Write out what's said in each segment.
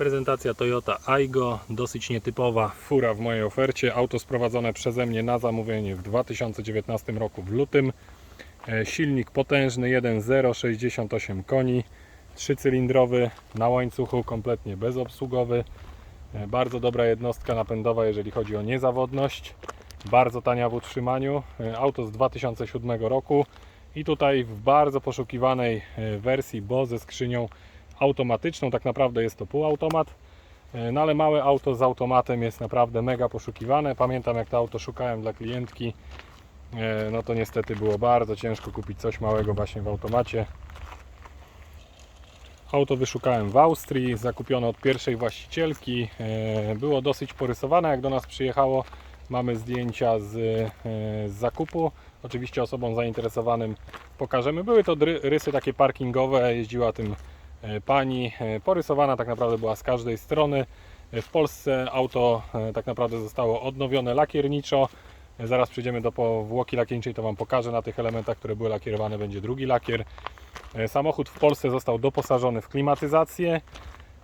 Prezentacja Toyota Aygo, dosyć nietypowa fura w mojej ofercie. Auto sprowadzone przeze mnie na zamówienie w 2019 roku w lutym. E, Silnik potężny 1.0, 68 koni, trzycylindrowy na łańcuchu, kompletnie bezobsługowy. E, Bardzo dobra jednostka napędowa, jeżeli chodzi o niezawodność. Bardzo tania w utrzymaniu. E, Auto z 2007 roku i tutaj w bardzo poszukiwanej wersji, bo ze skrzynią automatyczną. Tak naprawdę jest to półautomat. E, No ale małe auto z automatem jest naprawdę mega poszukiwane. Pamiętam jak to auto szukałem dla klientki. E, No to niestety było bardzo ciężko kupić coś małego właśnie w automacie. Auto wyszukałem w Austrii, zakupione od pierwszej właścicielki. E, Było dosyć porysowane, jak do nas przyjechało. Mamy zdjęcia z, z zakupu. Oczywiście osobom zainteresowanym pokażemy. Były to rysy takie parkingowe, jeździła tym pani. E, Porysowana tak naprawdę była z każdej strony. E, W Polsce auto e, tak naprawdę zostało odnowione lakierniczo. E, Zaraz przejdziemy do powłoki lakierniczej, to Wam pokażę. Na tych elementach, które były lakierowane, będzie drugi lakier. E, Samochód w Polsce został doposażony w klimatyzację.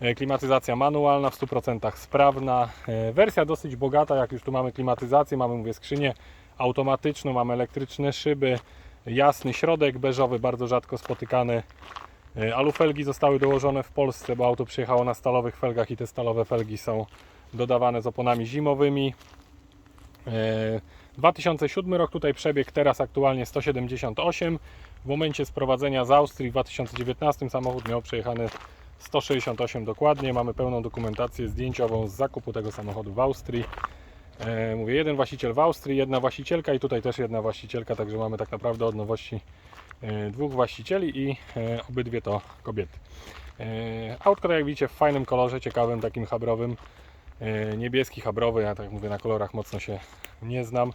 E, Klimatyzacja manualna, w 100% sprawna. E, Wersja dosyć bogata, jak już tu mamy klimatyzację, mamy mówię skrzynię automatyczną, mamy elektryczne szyby, jasny środek beżowy, bardzo rzadko spotykany. E, Alufelgi zostały dołożone w Polsce, bo auto przyjechało na stalowych felgach i te stalowe felgi są dodawane z oponami zimowymi. E, 2007 rok tutaj przebieg, teraz aktualnie 178. W momencie sprowadzenia z Austrii w 2019 samochód miał przejechany 168 dokładnie. Mamy pełną dokumentację zdjęciową z zakupu tego samochodu w Austrii. E, mówię, jeden właściciel w Austrii, jedna właścicielka i tutaj też jedna właścicielka, także mamy tak naprawdę od nowości e, dwóch właścicieli i e, obydwie to kobiety. E, autko, tak jak widzicie, w fajnym kolorze, ciekawym, takim habrowym. E, niebieski, habrowy, ja tak mówię, na kolorach mocno się nie znam.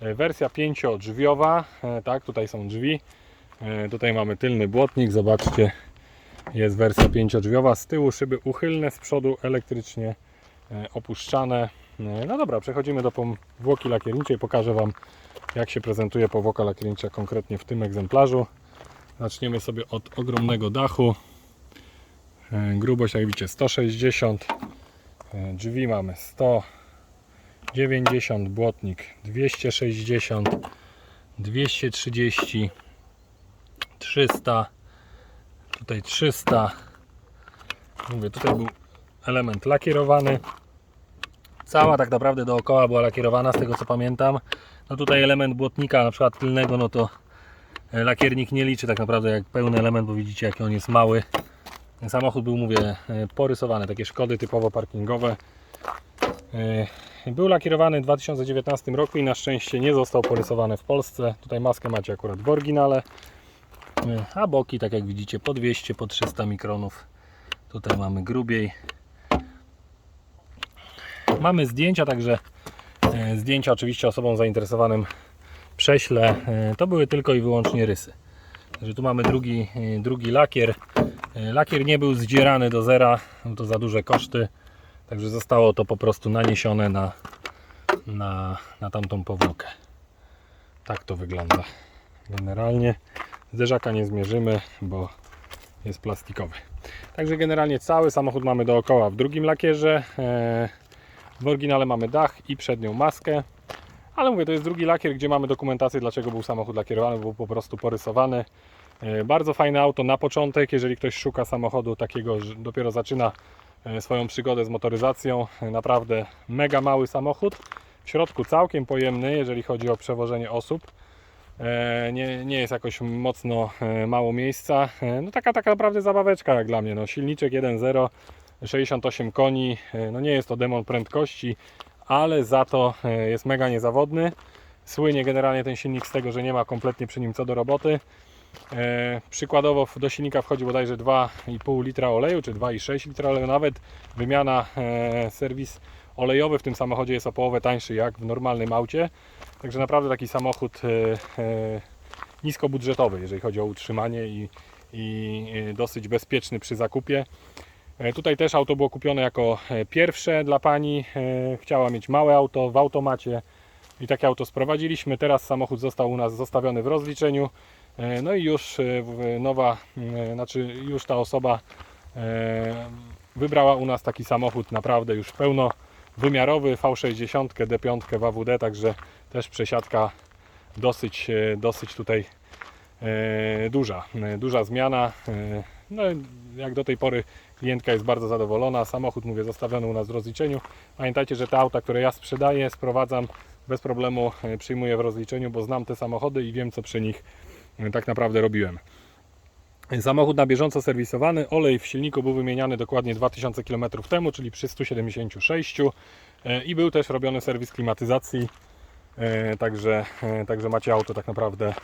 E, wersja pięciodrzwiowa, e, tak, tutaj są drzwi. E, tutaj mamy tylny błotnik, zobaczcie, jest wersja pięciodrzwiowa. Z tyłu szyby uchylne, z przodu elektrycznie e, opuszczane. E, No dobra, przechodzimy do powłoki lakierniczej. Pokażę Wam, jak się prezentuje powłoka lakiernicza konkretnie w tym egzemplarzu. Zaczniemy sobie od ogromnego dachu. E, Grubość, jak widzicie, 160. E, Drzwi mamy 190, błotnik 260, 230, 300, tutaj 300. Mówię, tutaj był element lakierowany. Cała tak naprawdę dookoła była lakierowana, z tego co pamiętam. No tutaj element błotnika, na przykład tylnego, no to e, lakiernik nie liczy tak naprawdę jak pełny element, bo widzicie jaki on jest mały. Ten samochód był, mówię, e, porysowany, takie szkody typowo parkingowe. E, Był lakierowany w 2019 roku i na szczęście nie został porysowany w Polsce. Tutaj maskę macie akurat w oryginale. A boki, tak jak widzicie, po 200, po 300 mikronów. Tutaj mamy grubiej. Mamy zdjęcia, także zdjęcia oczywiście osobom zainteresowanym prześlę. E, To były tylko i wyłącznie rysy. Także tu mamy drugi, e, drugi lakier. E, Lakier nie był zdzierany do zera, no to za duże koszty. Także zostało to po prostu naniesione na, na, na tamtą powłokę. Tak to wygląda. Generalnie zderzaka nie zmierzymy, bo jest plastikowy. Także generalnie cały samochód mamy dookoła w drugim lakierze. W oryginale mamy dach i przednią maskę. Ale mówię, to jest drugi lakier, gdzie mamy dokumentację, dlaczego był samochód lakierowany, był po prostu porysowany. E, Bardzo fajne auto na początek, jeżeli ktoś szuka samochodu takiego, że dopiero zaczyna e, swoją przygodę z motoryzacją. E, Naprawdę mega mały samochód. W środku całkiem pojemny, jeżeli chodzi o przewożenie osób. Nie, nie jest jakoś mocno mało miejsca. No taka tak naprawdę zabaweczka jak dla mnie. No, silniczek 1.0, 68 koni. E, No nie jest to demon prędkości, ale za to e, jest mega niezawodny. Słynie generalnie ten silnik z tego, że nie ma kompletnie przy nim co do roboty. E, przykładowo do silnika wchodzi bodajże 2,5 litra oleju, czy 2,6 litra oleju. Nawet wymiana, serwis olejowy w tym samochodzie jest o połowę tańszy jak w normalnym aucie. Także naprawdę taki samochód niskobudżetowy, jeżeli chodzi o utrzymanie i, i dosyć bezpieczny przy zakupie. E, Tutaj też auto było kupione jako e, pierwsze dla pani. E, Chciała mieć małe auto w automacie i takie auto sprowadziliśmy. Teraz samochód został u nas zostawiony w rozliczeniu. No i już nowa, znaczy już ta osoba wybrała u nas taki samochód naprawdę już pełno wymiarowy V60 D5 w AWD, także też przesiadka dosyć, dosyć tutaj duża, duża zmiana. No, jak do tej pory klientka jest bardzo zadowolona. Samochód, mówię, zostawiony u nas w rozliczeniu. Pamiętajcie, że te auta, które ja sprzedaję, sprowadzam bez problemu, e, przyjmuję w rozliczeniu, bo znam te samochody i wiem, co przy nich e, tak naprawdę robiłem. Samochód na bieżąco serwisowany, olej w silniku był wymieniany dokładnie 2000 km temu, czyli przy 176 e, i był też robiony serwis klimatyzacji, także, także macie auto tak naprawdę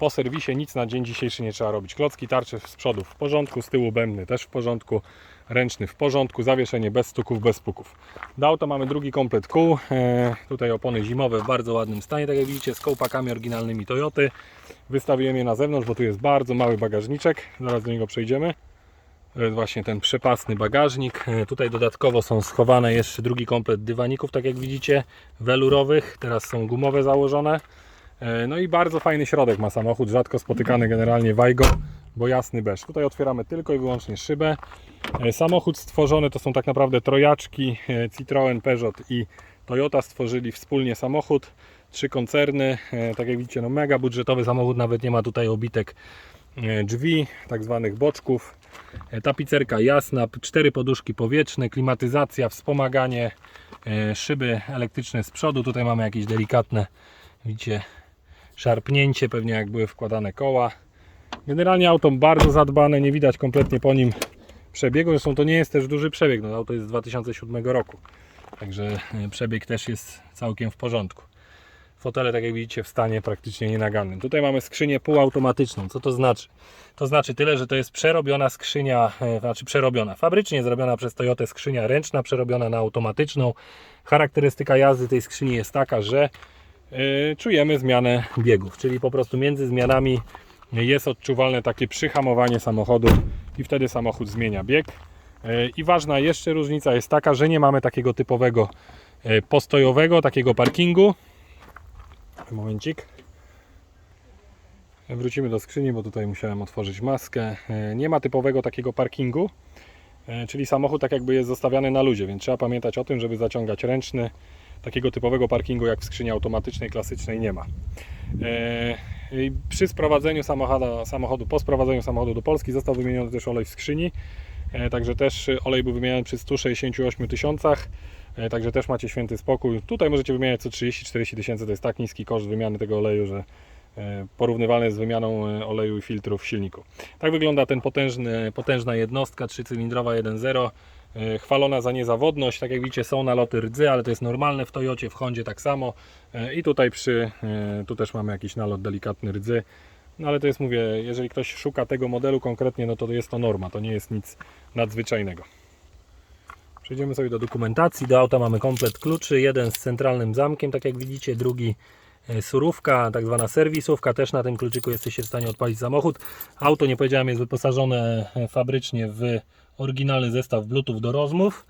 po serwisie, nic na dzień dzisiejszy nie trzeba robić. Klocki tarczy z przodu w porządku, z tyłu bębny też w porządku, ręczny w porządku, zawieszenie bez stuków, bez puków. Do auta mamy drugi komplet kół, e, tutaj opony zimowe w bardzo ładnym stanie, tak jak widzicie, z kołpakami oryginalnymi Toyoty. Wystawiłem je na zewnątrz, bo tu jest bardzo mały bagażniczek. Zaraz do niego przejdziemy. Właśnie ten przepasny bagażnik. E, Tutaj dodatkowo są schowane jeszcze drugi komplet dywaników, tak jak widzicie, welurowych. Teraz są gumowe założone. E, No i bardzo fajny środek ma samochód, rzadko spotykany generalnie Wajgo, bo jasny beż. Tutaj otwieramy tylko i wyłącznie szybę. E, Samochód stworzony to są tak naprawdę trojaczki e, Citroen, Peugeot i Toyota stworzyli wspólnie samochód. Trzy koncerny, tak jak widzicie, no mega budżetowy samochód, nawet nie ma tutaj obitek drzwi, tak zwanych boczków. Tapicerka jasna, cztery poduszki powietrzne, klimatyzacja, wspomaganie, szyby elektryczne z przodu. Tutaj mamy jakieś delikatne, widzicie, szarpnięcie, pewnie jak były wkładane koła. Generalnie auto bardzo zadbane, nie widać kompletnie po nim przebiegu. Zresztą to nie jest też duży przebieg, no auto jest z 2007 roku. Także e, przebieg też jest całkiem w porządku. Fotele, tak jak widzicie, w stanie praktycznie nienagannym. Tutaj mamy skrzynię półautomatyczną. Co to znaczy? To znaczy tyle, że to jest przerobiona skrzynia, e, znaczy przerobiona, fabrycznie zrobiona przez Toyotę skrzynia ręczna, przerobiona na automatyczną. Charakterystyka jazdy tej skrzyni jest taka, że czujemy zmianę biegów, czyli po prostu między zmianami jest odczuwalne takie przyhamowanie samochodu i wtedy samochód zmienia bieg. E, I ważna jeszcze różnica jest taka, że nie mamy takiego typowego e, postojowego, takiego parkingu. Momencik. Wrócimy do skrzyni, bo tutaj musiałem otworzyć maskę. Nie ma typowego takiego parkingu, czyli samochód tak jakby jest zostawiany na luzie, więc trzeba pamiętać o tym, żeby zaciągać ręczny. Takiego typowego parkingu jak w skrzyni automatycznej, klasycznej nie ma. E, Przy sprowadzeniu samochodu, samochodu, po sprowadzeniu samochodu do Polski został wymieniony też olej w skrzyni. E, Także też olej był wymieniany przy 168 tysiącach. E, Także też macie święty spokój. Tutaj możecie wymieniać co 30-40 tysięcy. To jest tak niski koszt wymiany tego oleju, że porównywalny z wymianą oleju i filtrów w silniku. Tak wygląda ten potężny, potężna jednostka trzycylindrowa 1.0. e, Chwalona za niezawodność. Tak jak widzicie są naloty rdzy, ale to jest normalne w Toyocie, w Hondzie tak samo. E, I tutaj przy, e, tu też mamy jakiś nalot delikatny rdzy. No ale to jest, mówię, jeżeli ktoś szuka tego modelu konkretnie, no to jest to norma, to nie jest nic nadzwyczajnego. Przejdziemy sobie do dokumentacji. Do auta mamy komplet kluczy. Jeden z centralnym zamkiem, tak jak widzicie, drugi e, surówka, tak zwana serwisówka. Też na tym kluczyku jesteście w stanie odpalić samochód. Auto, nie powiedziałem, jest wyposażone e, fabrycznie w oryginalny zestaw Bluetooth do rozmów.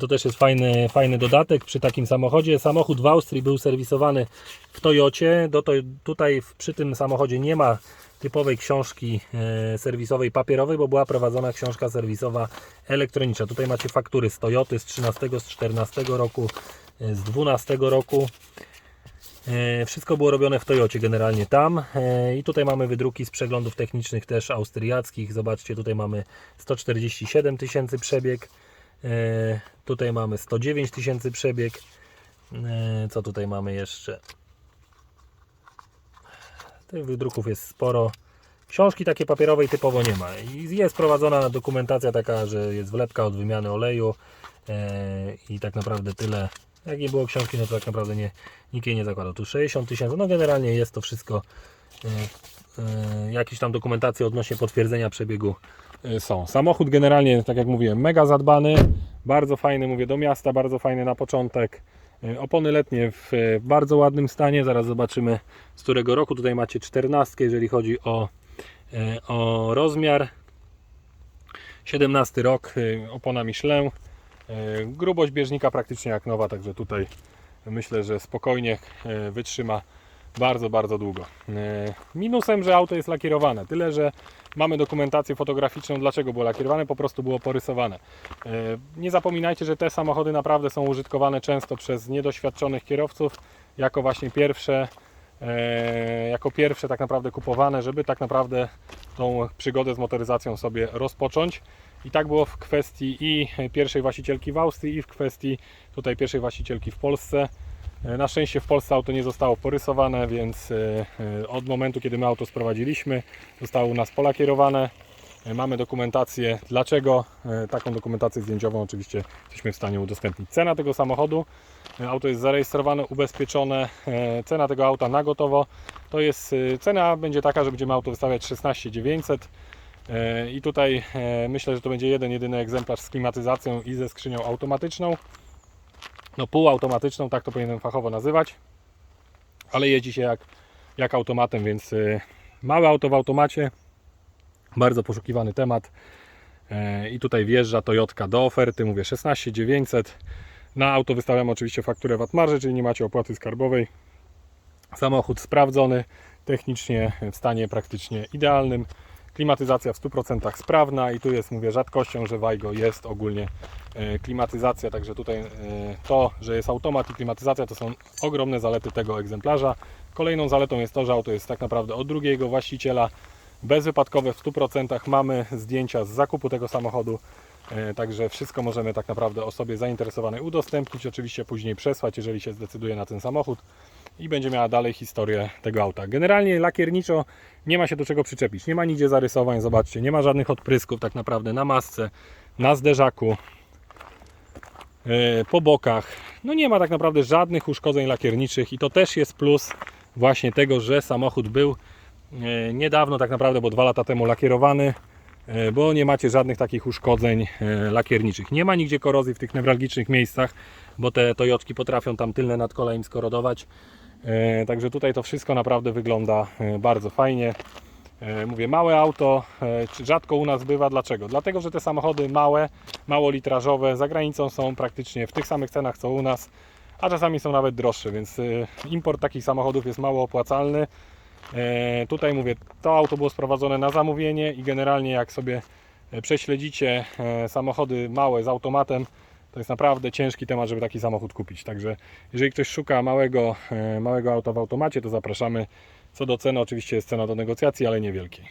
To też jest fajny, fajny dodatek przy takim samochodzie. Samochód w Austrii był serwisowany w Toyocie. Do to, tutaj przy tym samochodzie nie ma typowej książki e, serwisowej papierowej, bo była prowadzona książka serwisowa elektroniczna. Tutaj macie faktury z Toyoty z 13, z 14 roku, e, z 12 roku. E, Wszystko było robione w Toyocie generalnie tam E, i tutaj mamy wydruki z przeglądów technicznych też austriackich. Zobaczcie, tutaj mamy 147 tysięcy przebieg. E, Tutaj mamy 109 tysięcy przebieg. Co tutaj mamy jeszcze? Tych wydruków jest sporo. Książki takie papierowej typowo nie ma. Jest prowadzona dokumentacja taka, że jest wlepka od wymiany oleju i tak naprawdę tyle. Jak nie było książki, no to tak naprawdę nie, nikt jej nie zakładał. Tu 60 tysięcy, no generalnie jest to wszystko e, e, jakieś tam dokumentacje odnośnie potwierdzenia przebiegu e, są. Samochód generalnie, tak jak mówiłem, mega zadbany, bardzo fajny, mówię, do miasta, bardzo fajny na początek. Opony letnie w bardzo ładnym stanie, zaraz zobaczymy z którego roku. Tutaj macie 14, jeżeli chodzi o, o rozmiar. 17 rok, opona Michelin. E, Grubość bieżnika praktycznie jak nowa, także tutaj myślę, że spokojnie e, wytrzyma bardzo, bardzo długo. E, Minusem, że auto jest lakierowane, tyle że mamy dokumentację fotograficzną, dlaczego było lakierowane, po prostu było porysowane. Nie zapominajcie, że te samochody naprawdę są użytkowane często przez niedoświadczonych kierowców jako właśnie pierwsze, jako pierwsze tak naprawdę kupowane, żeby tak naprawdę tą przygodę z motoryzacją sobie rozpocząć. I tak było w kwestii i pierwszej właścicielki w Austrii, i w kwestii tutaj pierwszej właścicielki w Polsce. E, Na szczęście w Polsce auto nie zostało porysowane, więc e, e, od momentu, kiedy my auto sprowadziliśmy, zostało u nas polakierowane. Mamy dokumentację, dlaczego. Taką dokumentację zdjęciową oczywiście jesteśmy w stanie udostępnić. Cena tego samochodu, auto jest zarejestrowane, ubezpieczone. Cena tego auta na gotowo to jest, cena będzie taka, że będziemy auto wystawiać 16 900. E, I tutaj e, myślę, że to będzie jeden, jedyny egzemplarz z klimatyzacją i ze skrzynią automatyczną. No półautomatyczną, tak to powinienem fachowo nazywać. Ale jeździ się jak, jak automatem, więc e, małe auto w automacie. Bardzo poszukiwany temat. I tutaj wjeżdża Toyotka do oferty, mówię 16 900. Na auto wystawiam oczywiście fakturę VAT marży, czyli nie macie opłaty skarbowej. Samochód sprawdzony, technicznie w stanie praktycznie idealnym. Klimatyzacja w 100% sprawna i tu jest, mówię, rzadkością, że Wajgo jest ogólnie e, klimatyzacja, także tutaj e, to, że jest automat i klimatyzacja to są ogromne zalety tego egzemplarza. Kolejną zaletą jest to, że auto jest tak naprawdę od drugiego właściciela, bezwypadkowe w 100%. Mamy zdjęcia z zakupu tego samochodu, e, także wszystko możemy tak naprawdę osobie zainteresowanej udostępnić, oczywiście później przesłać, jeżeli się zdecyduje na ten samochód i będzie miała dalej historię tego auta. Generalnie lakierniczo nie ma się do czego przyczepić, nie ma nigdzie zarysowań, zobaczcie, nie ma żadnych odprysków tak naprawdę na masce, na zderzaku, e, po bokach. No nie ma tak naprawdę żadnych uszkodzeń lakierniczych i to też jest plus właśnie tego, że samochód był e, niedawno tak naprawdę, bo dwa lata temu lakierowany, e, bo nie macie żadnych takich uszkodzeń lakierniczych. Nie ma nigdzie korozji w tych newralgicznych miejscach, bo te Toyotki potrafią tam tylne nadkola im skorodować. E, Także tutaj to wszystko naprawdę wygląda e, bardzo fajnie. E, Mówię, małe auto, rzadko u nas bywa. Dlaczego? Dlatego, że te samochody małe, mało litrażowe, za granicą są praktycznie w tych samych cenach co u nas, a czasami są nawet droższe, więc import takich samochodów jest mało opłacalny. Tutaj mówię, to auto było sprowadzone na zamówienie i generalnie jak sobie prześledzicie samochody małe z automatem, to jest naprawdę ciężki temat, żeby taki samochód kupić. Także jeżeli ktoś szuka małego, e, małego auta w automacie, to zapraszamy. Co do ceny, oczywiście jest cena do negocjacji, ale niewielkiej.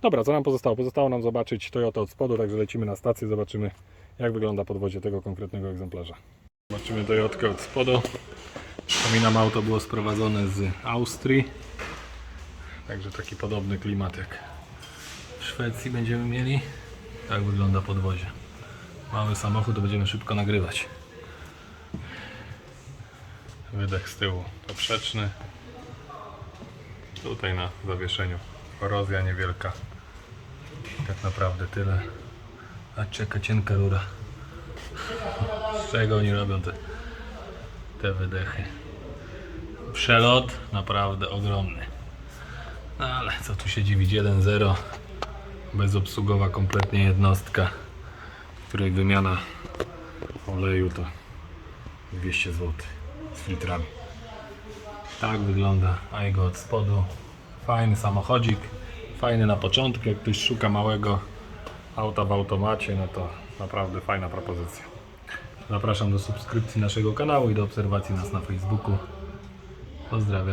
Dobra, co nam pozostało? Pozostało nam zobaczyć Toyota od spodu, także lecimy na stację, zobaczymy jak wygląda podwozie tego konkretnego egzemplarza. Zobaczymy Toyotkę od spodu. Przypominam, auto było sprowadzone z Austrii. Także taki podobny klimat jak w Szwecji będziemy mieli. Tak wygląda podwozie. Mały samochód, to będziemy szybko nagrywać. Wydech z tyłu poprzeczny. Tutaj na zawieszeniu korozja niewielka. Tak naprawdę tyle. A czeka cienka rura. Z czego oni robią te, te wydechy? Przelot naprawdę ogromny. No ale co tu się dziwić, 1.0 bezobsługowa kompletnie jednostka, której wymiana oleju to 200 zł z filtrami. Tak wygląda Aigo od spodu. Fajny samochodzik, fajny na początku, jak ktoś szuka małego auta w automacie, no to naprawdę fajna propozycja. Zapraszam do subskrypcji naszego kanału i do obserwacji nas na Facebooku. Pozdrawiam.